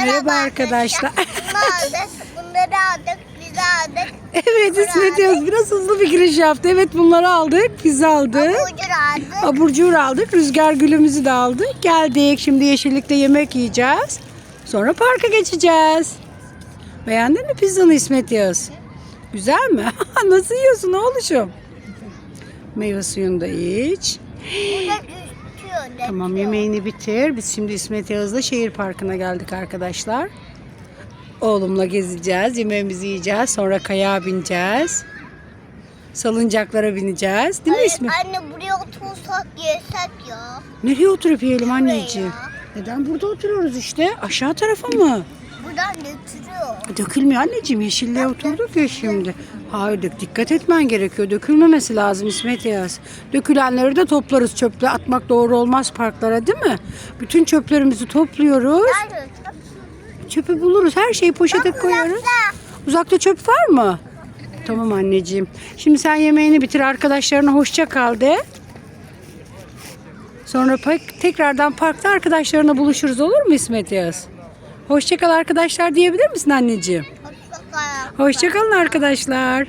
Merhaba arkadaşlar. Bunu aldık, bunları aldık, bizi aldık. Evet İsmet Yaz biraz hızlı bir giriş yaptı. Evet bunları aldık. Pizza aldık. Abucur aldık. Abur cubur aldık. Rüzgar gülümüzü de aldık. Geldik. Şimdi yeşillikte yemek yiyeceğiz. Sonra parka geçeceğiz. Beğendin mi pizzanı İsmet Yaz? Güzel mi? Nasıl yiyorsun oğluşum? Meyve suyunu da iç. Burada düşüyor. Tamam yemeğini bitir. Biz şimdi İsmet Yağız'la şehir parkına geldik arkadaşlar. Oğlumla gezeceğiz. Yemeğimizi yiyeceğiz. Sonra kayağa bineceğiz. Salıncaklara bineceğiz. Değil mi İsmet? Anne buraya otursak yesek ya. Nereye oturup yiyelim anneciğim? Buraya. Neden burada oturuyoruz işte? Aşağı tarafa mı? Buradan götürüyor. Dökülmüyor anneciğim. Yeşilliğe oturduk ya şimdi. Hayır dikkat etmen gerekiyor. Dökülmemesi lazım İsmet Yaz. Dökülenleri de toplarız. Çöple atmak doğru olmaz parklara değil mi? Bütün çöplerimizi topluyoruz. Nerede? Çöpü buluruz. Her şeyi poşete koyuyoruz. Uzakta çöp var mı? Tamam anneciğim. Şimdi sen yemeğini bitir. Arkadaşlarına hoşça kal de. Sonra tekrardan parkta arkadaşlarına buluşuruz olur mu İsmet Yaz? Hoşça kal arkadaşlar diyebilir misin anneciğim? Hoşçakal. Hoşça kalın arkadaşlar.